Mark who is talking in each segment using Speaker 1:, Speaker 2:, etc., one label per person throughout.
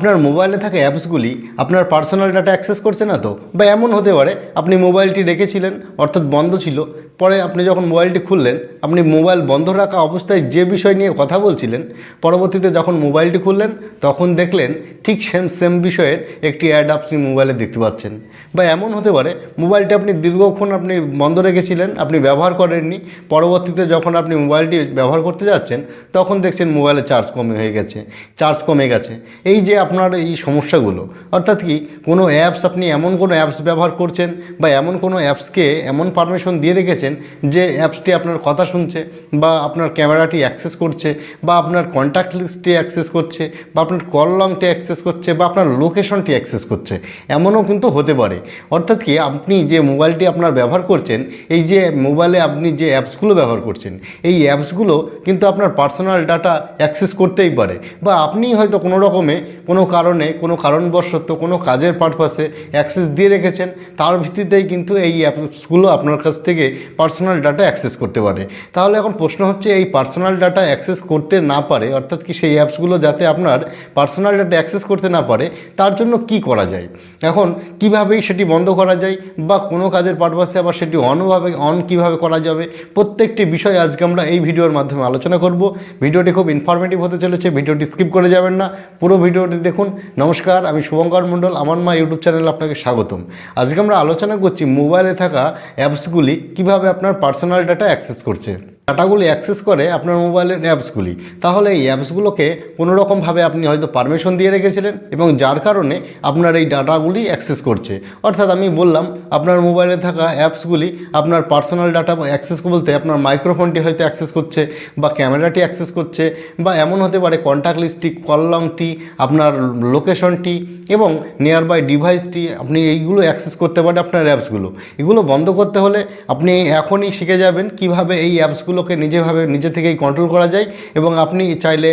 Speaker 1: আপনার মোবাইলে থাকা অ্যাপসগুলি আপনার পার্সোনাল ডাটা অ্যাক্সেস করছে না তো? বা এমন হতে পারে, আপনি মোবাইলটি রেখেছিলেন, অর্থাৎ বন্ধ ছিল পরে আপনি যখন মোবাইলটি খুললেন, আপনি মোবাইল বন্ধ রাখা অবস্থায় যে বিষয় নিয়ে কথা বলছিলেন, পরবর্তীতে যখন মোবাইলটি খুললেন, তখন দেখলেন ঠিক সেম সেম বিষয়ের একটি অ্যাড আপনি মোবাইলে দেখতে পাচ্ছেন। বা এমন হতে পারে, মোবাইলটি আপনি দীর্ঘক্ষণ আপনি বন্ধ রেখেছিলেন, আপনি ব্যবহার করেননি, পরবর্তীতে যখন আপনি মোবাইলটি ব্যবহার করতে যাচ্ছেন, তখন দেখছেন মোবাইলে চার্জ কমে হয়ে গেছে চার্জ কমে গেছে। এই যে আপনার এই সমস্যাগুলো, অর্থাৎ কি কোনো অ্যাপস আপনি এমন কোনো অ্যাপস ব্যবহার করছেন বা এমন কোনো অ্যাপসকে এমন পারমিশন দিয়ে রেখেছেন যে অ্যাপসটি আপনার কথা শুনছে বা আপনার ক্যামেরাটি অ্যাক্সেস করছে বা আপনার কন্ট্যাক্ট লিস্টটি অ্যাক্সেস করছে বা আপনার কল লংটি অ্যাক্সেস করছে বা আপনার লোকেশনটি অ্যাক্সেস করছে, এমনও কিন্তু হতে পারে। অর্থাৎ কি আপনি যে মোবাইলটি আপনার ব্যবহার করছেন, এই যে মোবাইলে আপনি যে অ্যাপসগুলো ব্যবহার করছেন, এই অ্যাপসগুলো কিন্তু আপনার পার্সোনাল ডাটা অ্যাক্সেস করতেই পারে বা আপনি হয়তো কোনো রকমে কোনো কারণে, কোনো কারণবশত কোনো কাজের পারপাসে অ্যাক্সেস দিয়ে রেখেছেন, তার ভিত্তিতেই কিন্তু এই অ্যাপসগুলো আপনার কাছ থেকে পার্সোনাল ডাটা অ্যাক্সেস করতে পারে। তাহলে এখন প্রশ্ন হচ্ছে, এই পার্সোনাল ডাটা অ্যাক্সেস করতে না পারে, অর্থাৎ কি সেই অ্যাপসগুলো যাতে আপনার পার্সোনাল ডাটা অ্যাক্সেস করতে না পারে, তার জন্য কি করা যায়? এখন কিভাবেই সেটি বন্ধ করা যায় বা কোনো কাজের পারপাসে আবার সেটি অনভাবে অন কীভাবে করা যাবে, প্রত্যেকটি বিষয় আজকে আমরা এই ভিডিওর মাধ্যমে আলোচনা করব। ভিডিওটি খুব ইনফরমেটিভ হতে চলেছে, ভিডিওটি স্কিপ করে যাবেন না। পুরো ভিডিওটি দেখুন। নমস্কার, আমি শুভঙ্কর মণ্ডল, আমার মা ইউটিউব চ্যানেলে আপনাকে স্বাগতম। আজকে আমরা আলোচনা করছি মোবাইলে থাকা অ্যাপসগুলি কীভাবে আপনার পার্সোনাল ডাটা অ্যাক্সেস করছে। ডাটাগুলি অ্যাক্সেস করে আপনার মোবাইলের অ্যাপসগুলি। তাহলে এই অ্যাপসগুলোকে কোনো রকমভাবে আপনি হয়তো পারমিশন দিয়ে রেখেছিলেন এবং যার কারণে আপনার এই ডাটাগুলি অ্যাক্সেস করছে। অর্থাৎ আমি বললাম, আপনার মোবাইলে থাকা অ্যাপসগুলি আপনার পার্সোনাল ডাটা অ্যাক্সেস বলতে আপনার মাইক্রোফোনটি হয়তো অ্যাক্সেস করছে বা ক্যামেরাটি অ্যাক্সেস করছে বা এমন হতে পারে কন্ট্যাক্ট লিস্টটি কল লংটি আপনার লোকেশনটি এবং নিয়ার বাই ডিভাইসটি আপনি এইগুলো অ্যাক্সেস করতে পারে আপনার অ্যাপসগুলো। এগুলো বন্ধ করতে হলে আপনি এখনই শিখে যাবেন কীভাবে এই অ্যাপসগুলোকে নিজেভাবে নিজে থেকেই কন্ট্রোল করা যায় এবং আপনি চাইলে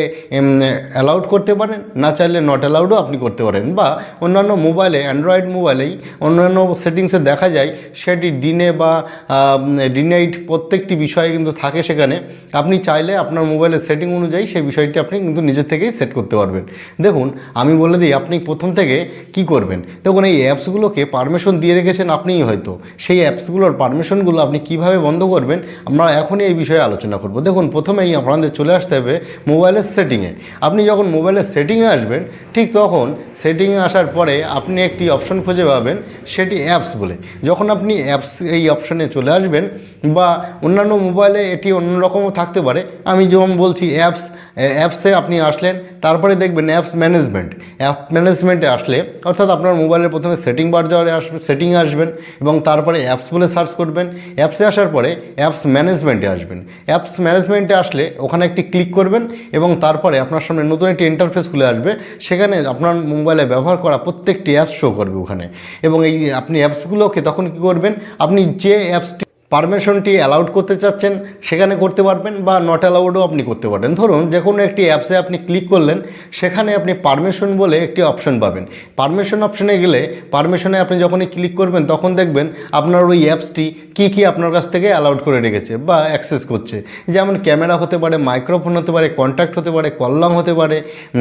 Speaker 1: অ্যালাউড করতে পারেন, না চাইলে নট অ্যালাউডও আপনি করতে পারেন বা অন্যান্য মোবাইলে অ্যান্ড্রয়েড মোবাইলেই অন্যান্য সেটিংসে দেখা যায়, সেটি ডিনে বা ডিনাইট প্রত্যেকটি বিষয়ে কিন্তু থাকে সেখানে, আপনি চাইলে আপনার মোবাইলের সেটিং অনুযায়ী সেই বিষয়টি আপনি কিন্তু নিজে থেকেই সেট করতে পারবেন। দেখুন, আমি বলে দিই, আপনি প্রথম থেকে কি করবেন? দেখুন, এই অ্যাপসগুলোকে পারমিশন দিয়ে রেখেছেন আপনিই হয়তো। সেই অ্যাপসগুলোর পারমিশনগুলো আপনি কীভাবে বন্ধ করবেন? আমরা এখনই এই বিষয়ে আলোচনা করব। দেখুন, প্রথমেই আপনাদের চলে আসতে হবে মোবাইলের সেটিংয়ে আপনি যখন মোবাইলের সেটিংয়ে আসবেন, ঠিক তখন সেটিংয়ে আসার পরে আপনি একটি অপশন খুঁজে পাবেন, সেটি অ্যাপস বলে। যখন আপনি অ্যাপস এই অপশনে চলে আসবেন বা অন্যান্য মোবাইলে এটি অন্যরকমও থাকতে পারে। আমি যেমন বলছি অ্যাপস অ্যাপসে আপনি আসলেন, তারপরে দেখবেন অ্যাপস ম্যানেজমেন্ট অ্যাপ ম্যানেজমেন্টে আসলে, অর্থাৎ আপনার মোবাইলের প্রথমে সেটিং বার যাওয়ারে আসবে সেটিংয়ে আসবেন এবং তারপরে অ্যাপস বলে সার্চ করবেন। অ্যাপসে আসার পরে অ্যাপস ম্যানেজমেন্টে আসবেন। অ্যাপস ম্যানেজমেন্টে আসলে ওখানে একটি ক্লিক করবেন এবং তারপরে আপনার সামনে নতুন একটি ইন্টারফেস খুলে আসবে। সেখানে আপনার মোবাইলে ব্যবহার করা প্রত্যেকটি অ্যাপস শো করবে ওখানে। এবং এই আপনি অ্যাপসগুলোকে তখন কী করবেন? আপনি যে অ্যাপসটি পারমিশনটি অ্যালাউড করতে চাচ্ছেন, সেখানে করতে পারবেন বা নট অ্যালাউডও আপনি করতে পারবেন ধরুন যে কোনো একটি অ্যাপসে আপনি ক্লিক করলেন, সেখানে আপনি পারমিশন বলে একটি অপশন পাবেন। পারমিশন অপশনে গেলে পারমিশনে আপনি যখনই ক্লিক করবেন, তখন দেখবেন আপনার ওই অ্যাপসটি কী কী আপনার কাছ থেকে অ্যালাউড করে রেখেছে বা অ্যাক্সেস করছে। যেমন ক্যামেরা হতে পারে মাইক্রোফোন হতে পারে কন্ট্যাক্ট হতে পারে কল্লাম হতে পারে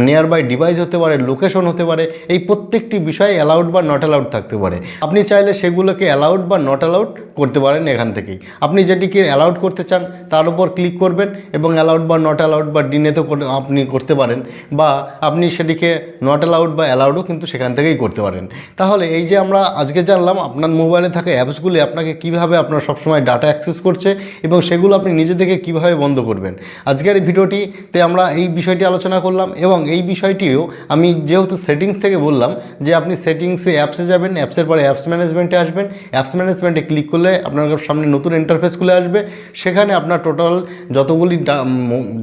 Speaker 1: নিয়ার বাই ডিভাইস হতে পারে লোকেশন হতে পারে, এই প্রত্যেকটি বিষয়ে অ্যালাউড বা নট অ্যালাউড থাকতে পারে। আপনি চাইলে সেগুলোকে অ্যালাউড বা নট অ্যালাউড করতে পারেন এখান থেকেই। আপনি যেটিকে অ্যালাউড করতে চান, তার উপর ক্লিক করবেন এবং অ্যালাউড বা নট অ্যালাউড বা ডিনেতেও আপনি করতে পারেন বা আপনি সেটিকে নট অ্যালাউড বা অ্যালাউডও কিন্তু সেখান থেকেই করতে পারেন। তাহলে এই যে আমরা আজকে জানলাম আপনার মোবাইলে থাকা অ্যাপসগুলি আপনাকে কীভাবে আপনার সবসময় ডাটা অ্যাক্সেস করছে এবং সেগুলো আপনি নিজে থেকে কীভাবে বন্ধ করবেন। আজকের ভিডিওটিতে আমরা এই বিষয়টি আলোচনা করলাম এবং এই বিষয়টিও আমি যেহেতু সেটিংস থেকে বললাম যে আপনি সেটিংসে অ্যাপসে যাবেন অ্যাপসের পরে অ্যাপস ম্যানেজমেন্টে আসবেন অ্যাপস ম্যানেজমেন্টে ক্লিক করলে আপনার সামনে নতুন ইন্টারফেস খুলে আসবে। সেখানে আপনার টোটাল যতগুলি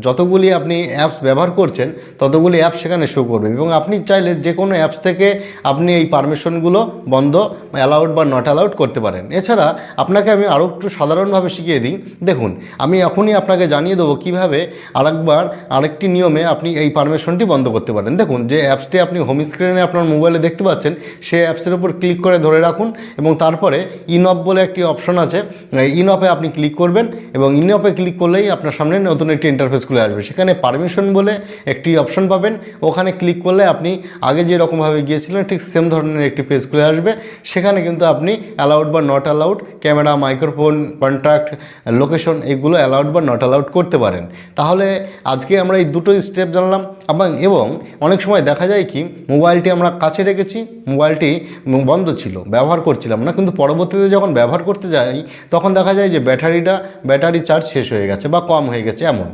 Speaker 1: যতগুলি আপনি অ্যাপস ব্যবহার করছেন, ততগুলি অ্যাপস সেখানে শো করবে। এবং আপনি চাইলে যে কোনো অ্যাপস থেকে আপনি এই পারমিশনগুলো বন্ধ অ্যালাউড বা নট অ্যালাউড করতে পারেন। এছাড়া আপনাকে আমি আরও একটু সাধারণভাবে শিখিয়ে দিই। দেখুন, আমি এখনই আপনাকে জানিয়ে দেবো কীভাবে আরেকবার আরেকটি নিয়মে আপনি এই পারমিশনটি বন্ধ করতে পারেন। দেখুন, যে অ্যাপসটি আপনি হোম স্ক্রিনে আপনার মোবাইলে দেখতে পাচ্ছেন সেই অ্যাপসের উপর ক্লিক করে ধরে রাখুন এবং তারপরে ইনঅফ বলে একটি অপশন আছে ইনঅপে আপনি ক্লিক করবেন এবং ইন ইনঅপে ক্লিক করলেই আপনার সামনে নতুন একটি ইন্টারফেস খুলে আসবে। সেখানে পারমিশন বলে একটি অপশন পাবেন। ওখানে ক্লিক করলে আপনি আগে যেরকমভাবে গিয়েছিলেন, ঠিক সেম ধরনের একটি পেজ খুলে আসবে। সেখানে কিন্তু আপনি অ্যালাউড বা not allowed camera microphone contract location এগুলো অ্যালাউড বা নট অ্যালাউড করতে পারেন। তাহলে আজকে আমরা এই দুটো স্টেপ জানলাম এবং এবং অনেক সময় দেখা যায় কি, মোবাইলটি আমরা কাছে রেখেছি, মোবাইলটি বন্ধ ছিল, ব্যবহার করছিলাম না। কিন্তু পরবর্তীতে যখন ব্যবহার করতে যাই, তখন দেখা যায় যে ব্যাটারিটা, ব্যাটারি চার্জ শেষ হয়ে গেছে বা কম হয়ে গেছে এমন।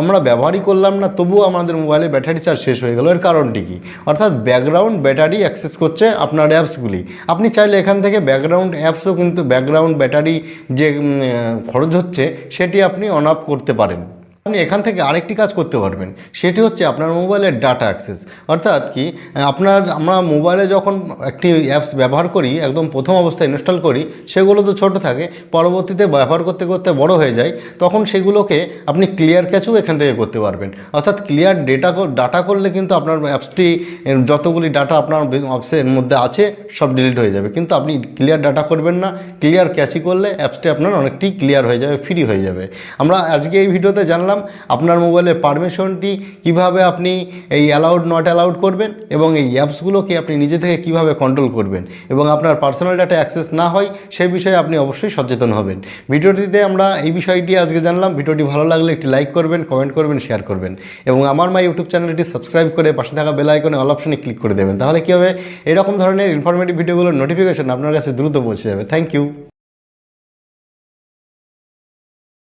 Speaker 1: আমরা ব্যবহারই করলাম না, তবুও আমাদের মোবাইলে ব্যাটারি চার্জ শেষ হয়ে গেল। এর কারণটি কী? অর্থাৎ ব্যাকগ্রাউন্ড ব্যাটারি অ্যাক্সেস করছে আপনার অ্যাপসগুলি আপনি চাইলে এখান থেকে ব্যাকগ্রাউন্ড অ্যাপসও কিন্তু ব্যাকগ্রাউন্ড ব্যাটারি যে খরচ হচ্ছে, সেটি আপনি অন অফ করতে পারেন। আপনি এখান থেকে আরেকটি কাজ করতে পারবেন। সেটি হচ্ছে আপনার মোবাইলের ডাটা অ্যাক্সেস। অর্থাৎ কি, আপনার, আমরা মোবাইলে যখন একটি অ্যাপস ব্যবহার করি, একদম প্রথম অবস্থায় ইনস্টল করি, সেগুলো তো ছোট থাকে, পরবর্তীতে ব্যবহার করতে করতে বড় হয়ে যায়, তখন সেগুলোকে আপনি ক্লিয়ার ক্যাচও এখান থেকে করতে পারবেন। অর্থাৎ ক্লিয়ার ডেটা ডাটা করলে কিন্তু আপনার অ্যাপসটি যতগুলি ডাটা আপনার অ্যাপসের মধ্যে আছে, সব ডিলিট হয়ে যাবে। কিন্তু আপনি ক্লিয়ার ডাটা করবেন না, ক্লিয়ার ক্যাচই করলে অ্যাপসটি আপনার অনেকটি ক্লিয়ার হয়ে যাবে, ফ্রি হয়ে যাবে। আমরা আজকে এই ভিডিওতে জানলাম আপনার মোবাইলের পারমিশনটি কীভাবে আপনি এই অ্যালাউড নট অ্যালাউড করবেন এবং এই অ্যাপসগুলোকে আপনি নিজে থেকে কীভাবে কন্ট্রোল করবেন এবং আপনার পার্সোনাল ডাটা অ্যাক্সেস না হয় সেই বিষয়ে আপনি অবশ্যই সচেতন হবেন। ভিডিওটিতে আমরা এই বিষয়টি আজকে জানলাম। ভিডিওটি ভালো লাগলে একটি লাইক করবেন কমেন্ট করবেন শেয়ার করবেন এবং আমার মা ইউটিউব চ্যানেলটি সাবস্ক্রাইব করে পাশে থাকা বেল আইকনে অল অপশনে ক্লিক করে দেবেন। তাহলে কী হবে? এরকম ধরনের ইনফরমেটিভ ভিডিওগুলোর নোটিফিকেশন আপনার কাছে দ্রুত পৌঁছে যাবে। Thank you